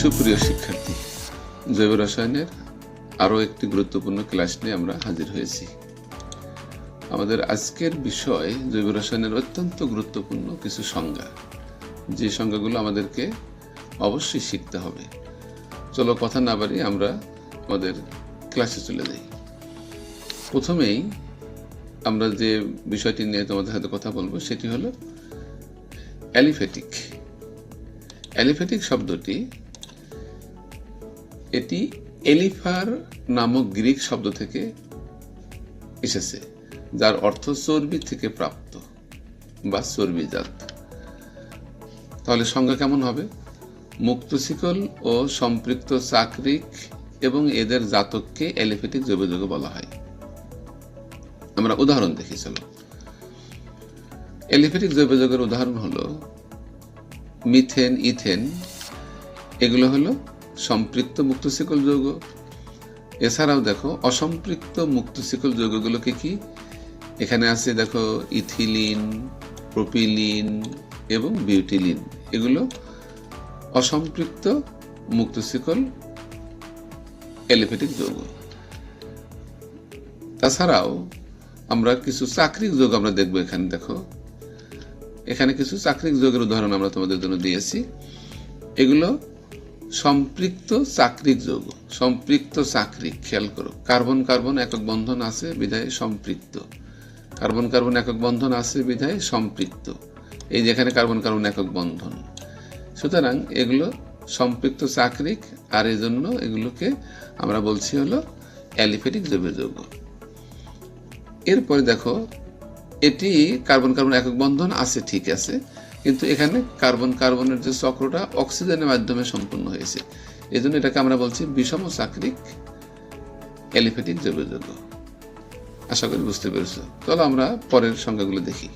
সুপ্রিয় শিক্ষার্থী, জৈব রসায়নের আরও একটি গুরুত্বপূর্ণ ক্লাস নিয়ে আমরা হাজির হয়েছি। আমাদের আজকের বিষয় জৈব রসায়নের অত্যন্ত গুরুত্বপূর্ণ কিছু সংজ্ঞা। যে সংজ্ঞাগুলো আমাদেরকে অবশ্যই শিখতে হবে। চলো কথা না বাড়ি আমরা আমাদের ক্লাসে চলে যাই। প্রথমেই আমরা যে বিষয়টি নিয়ে তোমাদের সাথে কথা বলব সেটি হলো অ্যালিফেটিক অ্যালিফেটিক শব্দটি এটি এলিফার নামক গ্রিক শব্দ থেকে এসেছে, যার অর্থ চর্বি থেকে প্রাপ্ত বা চর্বিজাত। তাহলে সংজ্ঞা কেমন হবে? মুক্তশিকল ও সম্পৃক্ত চাকরিক এবং এদের জাতককে অ্যালিফেটিক জৈবযোগ বলা হয়। আমরা উদাহরণ দেখি, চলো। অ্যালিফেটিক জৈবযোগের উদাহরণ হলো মিথেন, ইথেন। এগুলো হলো সম্পৃক্ত মুক্তশিকল যৌগ। এছাড়াও দেখো অসম্পৃক্ত মুক্তশিকল যৌগগুলোকে কি? এখানে আছে দেখো, ইথিলিন, প্রোপিলিন এবং বিউটিলিন। এগুলো অসম্পৃক্ত মুক্তশিকল এলিফেটিক যৌগ। তাছাড়াও আমরা কিছু চাকরিক যোগ আমরা দেখব এখানে, দেখো। এখানে কিছু চাকরিক যোগের উদাহরণ আমরা তোমাদের জন্য দিয়েছি। এগুলো সম্পৃক্ত চাকরির যৌগ। সম্পৃক্ত চাকরি, খেয়াল করো। কার্বন কার্বন একক বন্ধন আছে, বিধায় সম্পৃক্ত। কার্বন কার্বন একক বন্ধন আছে, বিধায় সম্পৃক্ত। এই যেখানে কার্বন কার্বন একক বন্ধন। সুতরাং এগুলো সম্পৃক্ত চাকরিক, আর এই জন্য এগুলোকে আমরা বলছি হলো অ্যালিফেটিক জৈব যৌগ। এরপরে দেখো, এটি কার্বন কার্বন একক বন্ধন আছে, ঠিক আছে। কিন্তু এখানে কার্বন, কার্বনের যে চক্রটা অক্সিজেনের মাধ্যমে সম্পূর্ণ হয়েছে। এই জন্য এটাকে আমরা বলছি বিষম চাকরিক অ্যালিফেটিক জৈব যৌগ আশা করি বুঝতে পেরেছ। চলো আমরা পরের সংখ্যাগুলো দেখি।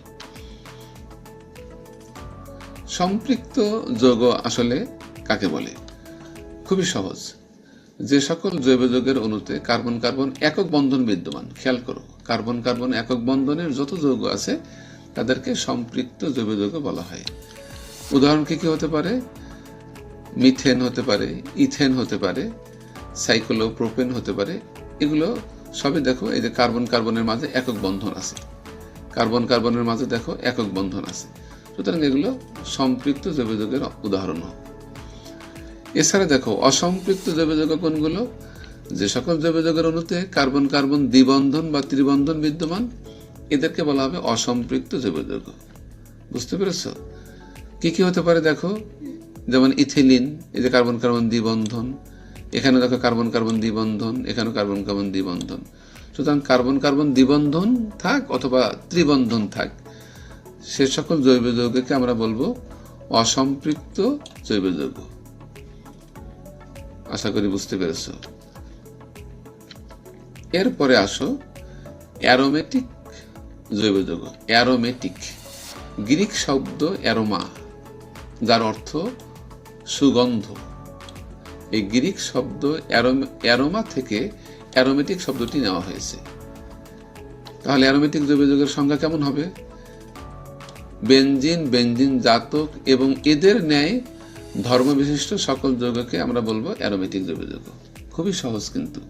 সম্পৃক্ত যৌগ আসলে কাকে বলে? খুবই সহজ। যে সকল জৈব যৌগের অণুতে কার্বন কার্বন একক বন্ধন বিদ্যমান। খেয়াল করো, কার্বন কার্বন একক বন্ধনের যত যৌগ আছে তাদেরকে সম্পৃক্ত জৈব যৌগ বলা হয়। উদাহরণ কি কি হতে পারে? মিথেন হতে পারে, ইথেন হতে পারে, সাইক্লোপ্রোপেন হতে পারে। এগুলো সবই দেখো, এই যে কার্বন কার্বনের মাঝে একক বন্ধন আছে। কার্বন কার্বনের মাঝে দেখো একক বন্ধন আছে। সুতরাং এগুলো সম্পৃক্ত জৈব যৌগের উদাহরণ এছাড়া দেখো, অসম্পৃক্ত জৈব যৌগ কোনগুলো? যে সকল জৈব যৌগের অণুতে কার্বন কার্বন দ্বিবন্ধন বা ত্রিবন্ধন বিদ্যমান এদেরকে বলা হবে অসম্পৃক্ত জৈব যৌগ বুঝতে পেরেছ? কি কি হতে পারে দেখো? যেমন ইথিলিন, এই যে কার্বন কার্বন দ্বিবন্ধন, এখানে দেখো কার্বন কার্বন দ্বিবন্ধন, এখানে কার্বন কার্বন দ্বিবন্ধন। সুতরাং কার্বন কার্বন দ্বিবন্ধন থাক অথবা ত্রিবন্ধন থাক, সে সকল জৈব যৌগকে আমরা বলব অসম্পৃক্ত জৈব যৌগ আশা করি বুঝতে পেরেছ? এরপরে আসো অ্যারোমেটিক জৈব যৌগ অ্যারোমেটিক গ্রিক শব্দ অ্যারোমা যার অর্থ সুগন্ধ। এই গ্রিক শব্দ অ্যারোমা থেকে অ্যারোমেটিক শব্দটি নেওয়া হয়েছে। তাহলে অ্যারোমেটিক জৈব যৌগের সংখ্যা কেমন হবে? বেঞ্জিন বেঞ্জিন জাতক এবং এদের ন্যায় ধর্মবিশিষ্ট সকল যৌগকে আমরা বলব অ্যারোমেটিক জৈব যৌগ খুবই সহজ কিন্তু।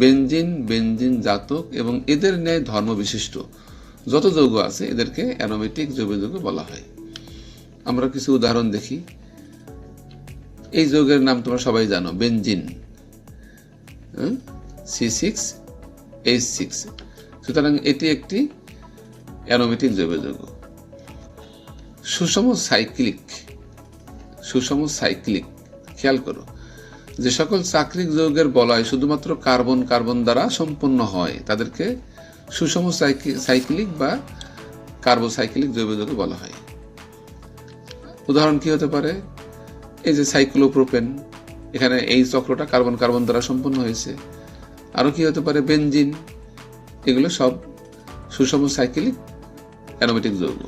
বেঞ্জিন বেঞ্জিন জাতক এবং এদের ন্যায় ধর্মবিশিষ্ট যত যৌগ আছে, এদেরকে অ্যারোমেটিক যৌগ বলা হয়। আমরা কিছু উদাহরণ দেখি। এই যৌগের নাম তোমরা সবাই জানো benzene C six, H six. সুতরাং এটি একটি অ্যারোমেটিক জৈব যৌগ। সুষম সাইক্লিক সুষম সাইক্লিক, খেয়াল করো। যে সকল চাকরিক যৌগের বলয় শুধুমাত্র কার্বন কার্বন দ্বারা সম্পন্ন হয়, তাদেরকে সুষম সাইক্লিক বা কার্বোসাইক্লিক জৈব যৌগ বলা হয়। উদাহরণ কি হতে পারে? এই যে সাইক্লোপ্রোপেন, এখানে এই চক্রটা কার্বন কার্বন দ্বারা সম্পন্ন হয়েছে। আরও কি হতে পারে? বেঞ্জিন এগুলো সব সুষম সাইক্লিক অ্যানোমেটিক যৌগ।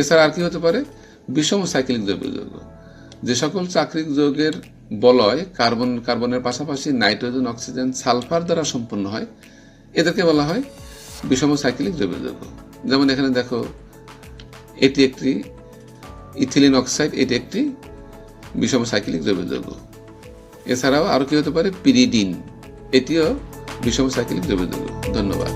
এছাড়া আর কি হতে পারে? বিষম সাইক্লিক জৈব যৌগ। যে সকল চাকরিক যৌগের বলয় কার্বন কার্বনের পাশাপাশি নাইট্রোজেন, অক্সিজেন, সালফার দ্বারা সম্পন্ন হয় এদেরকে বলা হয় বিষম সাইক্লিক জৈব যৌগ যেমন এখানে দেখো, এটি একটি ইথিলিন অক্সাইড, এটি একটি বিষম সাইক্লিক জৈব যৌগ এছাড়াও আরও কী হতে পারে? পিরিডিন, এটিও বিষম সাইক্লিক জৈব যৌগ ধন্যবাদ।